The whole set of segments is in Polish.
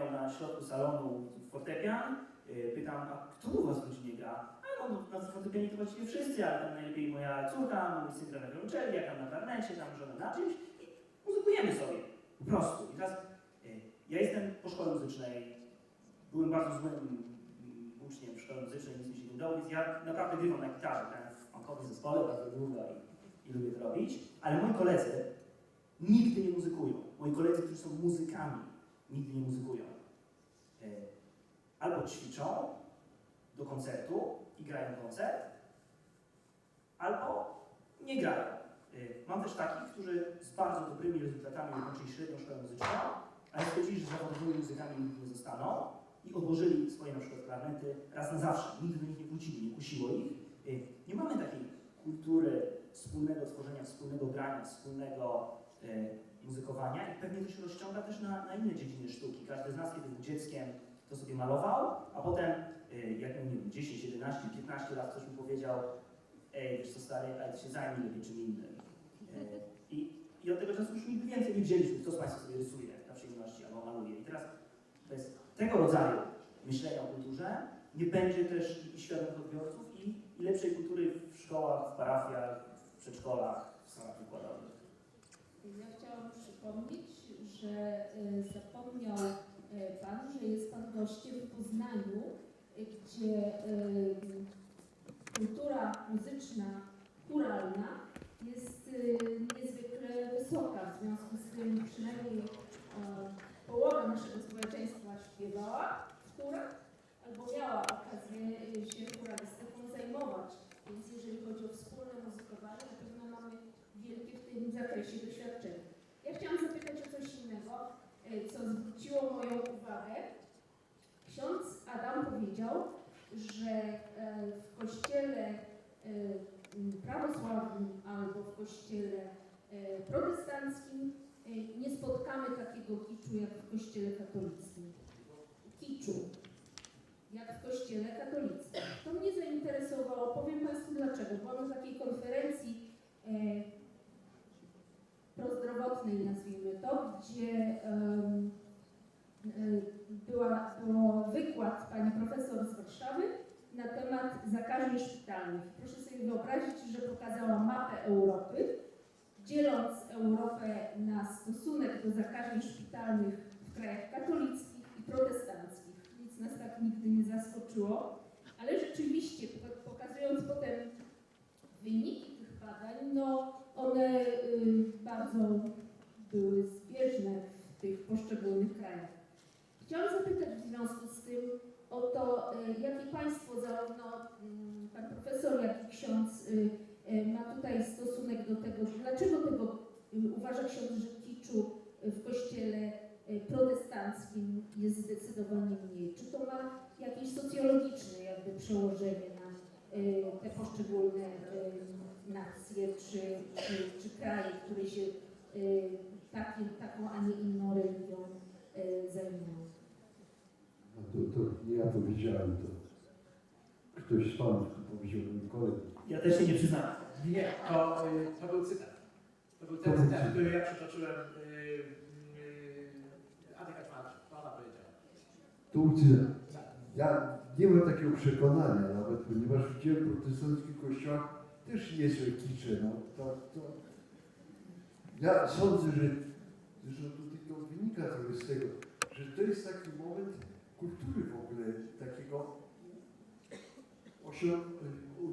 miał na środku salonu fortepian. Y, Pytam, a kto u was w gra? A no, na fortepianie to właściwie wszyscy, ale tam najlepiej moja córka, mój syn gra na wiolonczeli, ja tam na klarnecie, tam żona na czymś i muzykujemy sobie. Po prostu. I teraz y, ja jestem po szkole muzycznej, byłem bardzo złym mm, uczniem w szkole muzycznej, nic mi się nie udało, więc ja naprawdę grywam na gitarze, grałem w punkowym zespole bardzo długo i, i lubię to robić, ale moi koledzy nigdy nie muzykują. Moi koledzy, którzy są muzykami, nigdy nie muzykują. E, Albo ćwiczą do koncertu i grają koncert, albo nie grają. E, Mam też takich, którzy z bardzo dobrymi rezultatami ukończyli średnią szkołę muzyczną, ale stwierdzili, że zawodowymi muzykami nigdy nie zostaną i odłożyli swoje na przykład klarnety raz na zawsze. Nigdy do nich nie wrócili, nie kusiło ich. E, Nie mamy takiej kultury wspólnego tworzenia, wspólnego grania, wspólnego muzykowania i pewnie to się rozciąga też na, na inne dziedziny sztuki. Każdy z nas, kiedy był dzieckiem, to sobie malował, a potem, y, jak miał nie wiem, 10, 11, 15 lat, ktoś mi powiedział, ej, wiesz co stary, ale się zajmij lepiej czym innym. Y, I, I od tego czasu już nigdy więcej nie wzięliśmy, kto z Państwa sobie rysuje na przyjemności albo maluje. I teraz bez tego rodzaju myślenia o kulturze nie będzie też i świadomych odbiorców i, i lepszej kultury w szkołach, w parafiach, w przedszkolach, w stanach wykładowych. Ja chciałam przypomnieć, że y, zapomniał y, Pan, że jest Pan gościem w Poznaniu, y, gdzie kultura muzyczna, chóralna jest niezwykle wysoka. W związku z tym przynajmniej połowa naszego społeczeństwa śpiewała w chórach albo miała okazję się chóralistyką zajmować. Więc jeżeli chodzi o wspólne muzykowanie, na pewno mamy wielkie w tym zakresie doświadczenie. Ja chciałam zapytać o coś innego, e, co zwróciło moją uwagę. Ksiądz Adam powiedział, że e, w kościele e, m, prawosławnym albo w kościele e, protestanckim e, nie spotkamy takiego kiczu jak w kościele katolickim. Kiczu. Jak w kościele katolickim. To mnie zainteresowało. Powiem Państwu dlaczego. Byłam na takiej konferencji e, prozdrowotnej, nazwijmy to, gdzie em, e, była, było wykład pani profesor z Warszawy na temat zakażeń szpitalnych. Proszę sobie wyobrazić, że pokazała mapę Europy, dzieląc Europę na stosunek do zakażeń szpitalnych w krajach katolickich i protestanckich. Nic nas tak nigdy nie zaskoczyło, ale rzeczywiście, poka- pokazując potem wyniki tych badań, no one y, bardzo były zbieżne w tych poszczególnych krajach. Chciałam zapytać w związku z tym o to, y, jaki Państwo, zarówno mm, Pan Profesor, jak i ksiądz y, y, ma tutaj stosunek do tego, dlaczego tego uważa ksiądz, że kiczu w kościele protestanckim jest zdecydowanie mniej. Czy to ma jakieś socjologiczne jakby przełożenie na te poszczególne nacje czy, czy, czy kraje, które się takim, taką, a nie inną religią y, zajmują. No to, to nie ja powiedziałem, to ktoś z panów powiedział, kolega. Ja też się nie przyznam. Nie, to, y, to był cytat. To był ten To był cytat, cytat. który ja przytoczyłem. Yy, Ady Kaczmarczyk, to ona powiedziała. Tu ucy- ja nie mam takiego przekonania nawet, ponieważ w protestanckich kościołach też niezłe kicze. No, to, to, ja sądzę, że zresztą tutaj to wynika trochę z tego, że to jest taki moment kultury w ogóle, takiego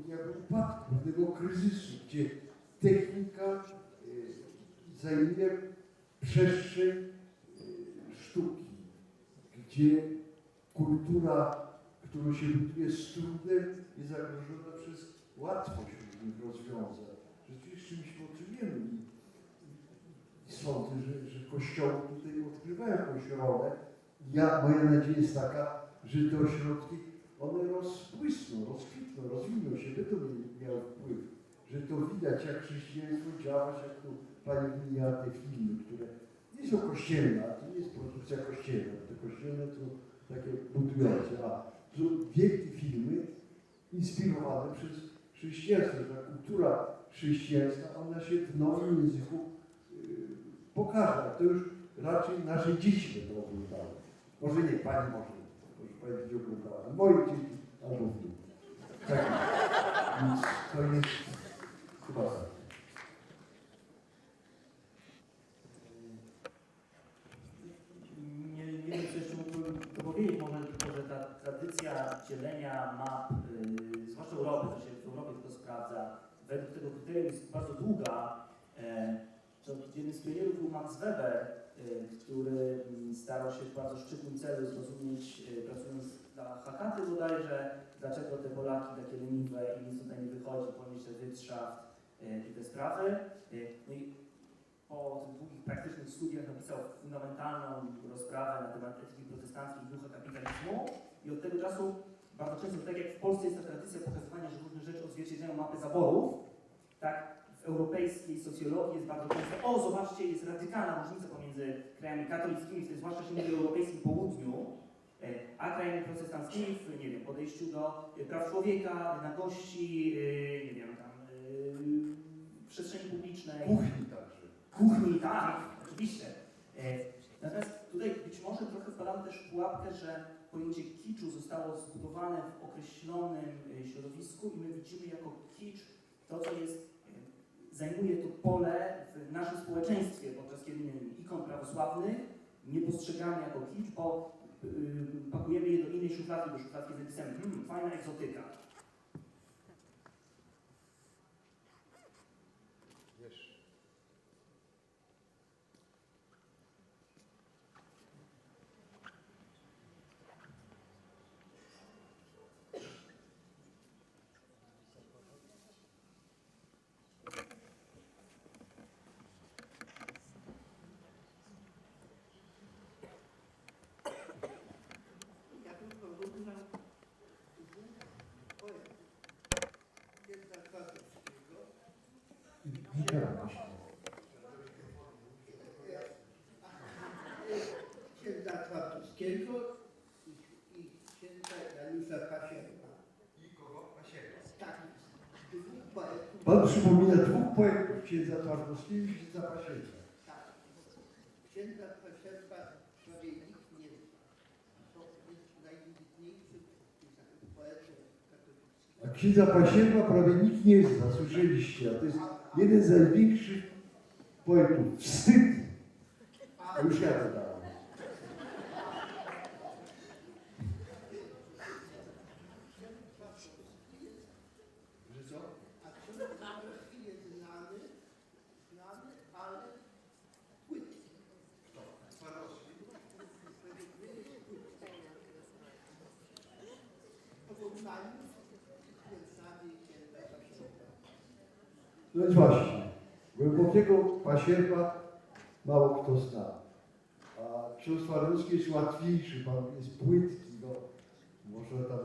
jakby upadku, pewnego kryzysu, gdzie technika y, zajmuje przestrzeń y, sztuki, gdzie kultura, którą się buduje z trudem, jest zagrożona przez łatwość różnych rozwiązań. Jest czymś potrzebujemy. I sądzę, że, że kościoły tutaj odgrywają jakąś rolę. Ja, moja nadzieja jest taka, że te ośrodki, one rozbłysną, rozkwitną, rozwiną się, będą mieli- miały wpływ. Że to widać, jak chrześcijaństwo działa, jak tu Pani wymieniała te filmy, które nie są kościelne, a to nie jest produkcja kościelna. Te kościelne to takie budujące, a to wielkie filmy inspirowane przez chrześcijaństwo. Ta kultura chrześcijańska, ona się w nowym języku yy, pokaże. To już raczej nasze dzieci będą oglądały. Może nie, pani może. Może pani będzie oglądała. Moje dzieci albo wy. Tak. Więc to jest chyba tak. Nie, nie wiem, co jeszcze mógłbym dopowiedzieć, może tylko, że ta tradycja dzielenia map, yy, zwłaszcza Europy, to się w Europie tylko sprawdza, według tego kryterium jest bardzo długa. E, to jeden z pionierów był Max Weber, który mm, starał się w bardzo szczytnym celu zrozumieć, y, pracując dla Hakaty bodajże, dlaczego te Polaki takie leniwe i nic tutaj nie wychodzi, ponieść te Wirtschaft y, i te sprawy. Y, No i po tych długich praktycznych studiach napisał fundamentalną rozprawę na temat etyki protestanckiej i ducha kapitalizmu i od tego czasu bardzo często, tak jak w Polsce jest ta tradycja pokazywania, że różne rzeczy odzwierciedlają mapy zaborów, tak europejskiej socjologii jest bardzo często, o zobaczcie, jest radykalna różnica pomiędzy krajami katolickimi, w tym zwłaszcza o europejskim południu, e, a krajami protestanckimi w, nie wiem, podejściu do e, praw człowieka, nagości, e, nie wiem, tam, przestrzeni publicznej Kuchni także. kuchni, tak, oczywiście. Natomiast tutaj być może trochę wpadamy też w pułapkę, że pojęcie kiczu zostało zbudowane w określonym środowisku i my widzimy jako kicz to, co jest, zajmuje to pole w naszym społeczeństwie, podczas kiedy nie wiem, ikon prawosławnych nie postrzegamy jako kicz, bo y, pakujemy je do innej szufladki, do szufladki z napisem hmm, fajna egzotyka. Jeszcze. Ja bym porównał poet Pięta Kwartowskiego Witam. księdza Kwartowskiego i, i księdza Janusza Pasienka. I kogo? Pasiego. Tak, dwóch poetów. Przypomina dwóch poetów, księdza Twardowskiego i księdza Pasiego. Tak. Księdza Pasienka prawie nikt nie zna. To jest najwybitniejszy poetów katolickich. A księdza Pasiego prawie nikt nie zna, słyszeliście, a to jest jeden z największych poetów. Wstyd! Już ja dodałem. Że co? A ksiądz Kwartowski jest znany, znany, ale płytki. Kto? Twardowski. W porównaniu z wierszami księdza Pasienka. No więc właśnie, głębokiego pasierba mało kto zna. A ksiądz Twardowski jest łatwiejszy, pan jest płytki, no, można tam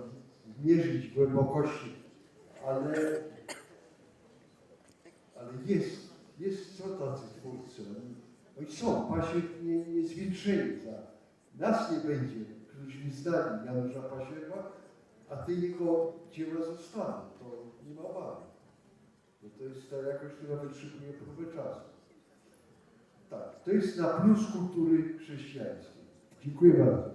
mierzyć głębokości, ale, ale jest, jest co tacy twórcy. Oni, są, pasiek nie, nie za. Nas nie będzie, którzy nie znali Janusza Pasierba, a ty jego dzieła zostaną, to nie ma obawy. No to jest ta jakość, która wytrzymuje próbę czasu. Tak, to jest na plus kultury chrześcijańskiej. Dziękuję bardzo.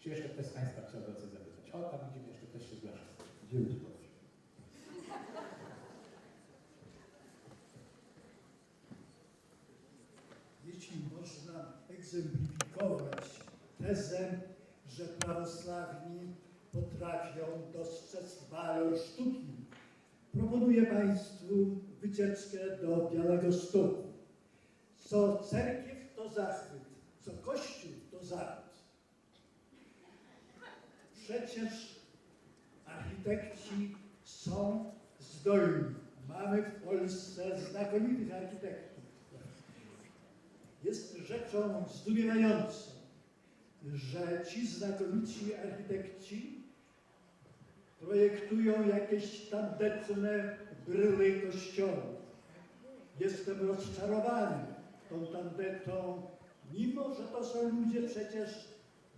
Czy jeszcze ktoś z Państwa chciałby o coś zapytać? O, tam widzimy, jeszcze ktoś się zgłasza. Idziemy spać. jeśli można egzemplifikować tezę, że prawosławni potrafią dostrzec walor sztuki, proponuję Państwu wycieczkę do Białego Stoku. Co cerkiew to zachwyt, co kościół to zachwyt. Przecież architekci są zdolni. Mamy w Polsce znakomitych architektów. Jest rzeczą zdumiewającą, że ci znakomici architekci projektują jakieś tandetne bryły kościołów. Jestem rozczarowany tą tandetą, mimo że to są ludzie przecież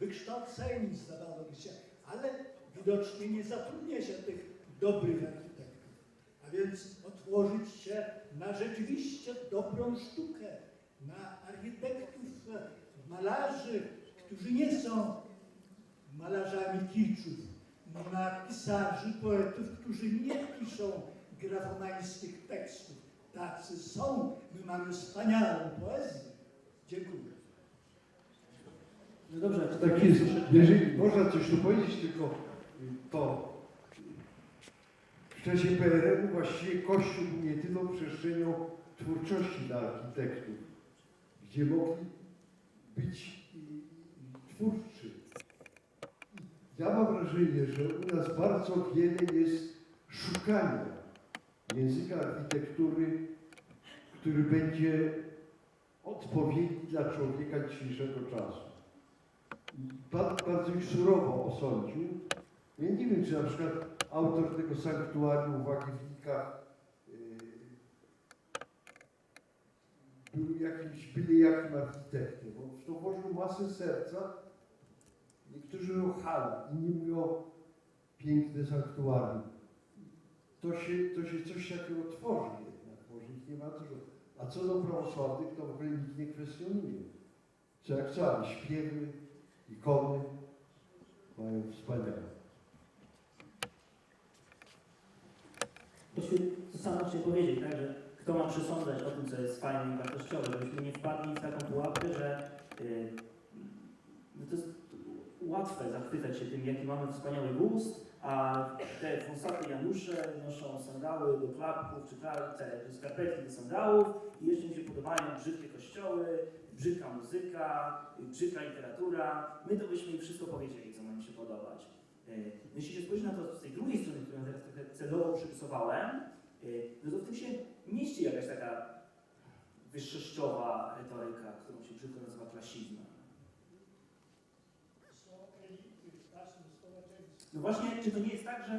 wykształceni, zdawałoby się, ale widocznie nie zatrudnia się tych dobrych architektów. A więc otworzyć się na rzeczywiście dobrą sztukę, na architektów, malarzy, którzy nie są malarzami kiczów, na pisarzy, poetów, którzy nie piszą grafomańskich tekstów. Tacy są. My mamy wspaniałą poezję. Dziękuję. No dobrze, to Tak jest. Jeżeli można coś tu powiedzieć, tylko to w czasie PRL-u właściwie Kościół był jedyną przestrzenią twórczości dla architektów, gdzie mogli być twórczy. Ja mam wrażenie, że u nas bardzo wiele jest szukania języka architektury, który będzie odpowiedni dla człowieka dzisiejszego czasu. Pan bardzo ich surowo osądził. Ja nie wiem, czy na przykład autor tego sanktuarium w Łagiewnikach yy, był jakimś byle jakim architektem. On w to włożył masę serca. Niektórzy mówią hala, inni mówią piękne sanktuarium. To się, to się coś takiego tworzy jednak, może ich nie ma dużo. A co do prawosławnych, to w ogóle nikt nie kwestionuje. Co jak co, śpiewy, ikony mają wspaniałe. To, się, to samo chciałem powiedzieć, tak, że kto ma przesądzać o tym, co jest fajne i wartościowe, żebyśmy nie wpadli w taką pułapkę, że yy, no to jest łatwe zachwycać się tym, jaki mamy wspaniały gust, a te wąsate Janusze noszą sandały do klapków, czy te skarpetki do sandałów i jeszcze mi się podobają brzydkie kościoły, brzydka muzyka, brzydka literatura. My to byśmy im wszystko powiedzieli, co ma im się podobać. Jeśli się spojrzy na to z tej drugiej strony, którą teraz trochę celowo przyrysowałem, yy, no to w tym się mieści jakaś taka wyższościowa retoryka, którą się brzydko nazywa klasizmem. No właśnie, czy to nie jest tak, że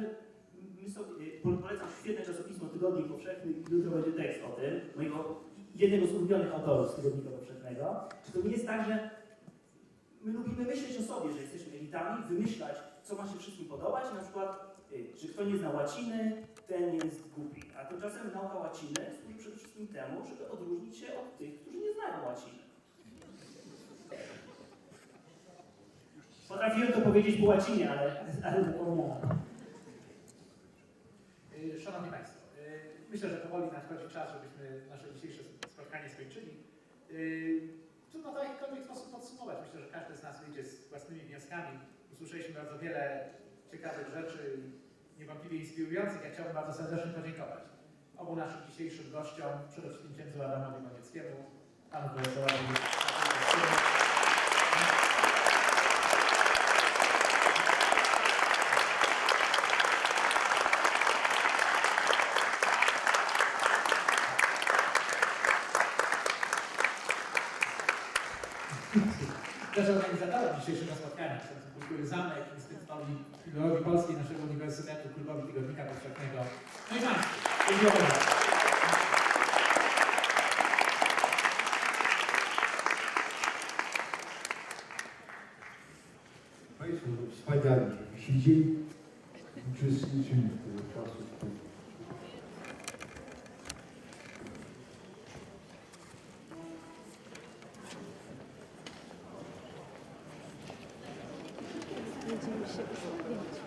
my sobie, po- polecam świetne czasopismo Tygodnik Powszechny i jutro będzie tekst o tym, mojego jednego z ulubionych autorów z Tygodnika Powszechnego. Czy to nie jest tak, że my lubimy myśleć o sobie, że jesteśmy elitami, wymyślać, co ma się wszystkim podobać, na przykład, y, czy kto nie zna łaciny, ten jest głupi. A tymczasem nauka łaciny służy przede wszystkim temu, żeby odróżnić się od tych, którzy nie znają łaciny. Potrafiłem to powiedzieć po łacinie, ale, ale zapomniałem. Y, Szanowni Państwo, y, myślę, że powoli nadchodzi czas, żebyśmy nasze dzisiejsze spotkanie skończyli. Y, Trudno to w jakikolwiek sposób podsumować. Myślę, że każdy z nas wyjdzie z własnymi wnioskami. Usłyszeliśmy bardzo wiele ciekawych rzeczy, niewątpliwie inspirujących. Ja chciałbym bardzo serdecznie podziękować obu naszym dzisiejszym gościom, przede wszystkim księdzu Adamowi Monieckiemu, panu profesorowi Maciej też organizatorem dzisiejszego spotkania, księdzu Kultury Zamek, Instytutowi Filologii Polskiej naszego Uniwersytetu, Klubowi Tygodnika Powszechnego. No i Państwu. Państwo wspaniali, żeby siedzieli, uczestniczyli w czasu. Вообще.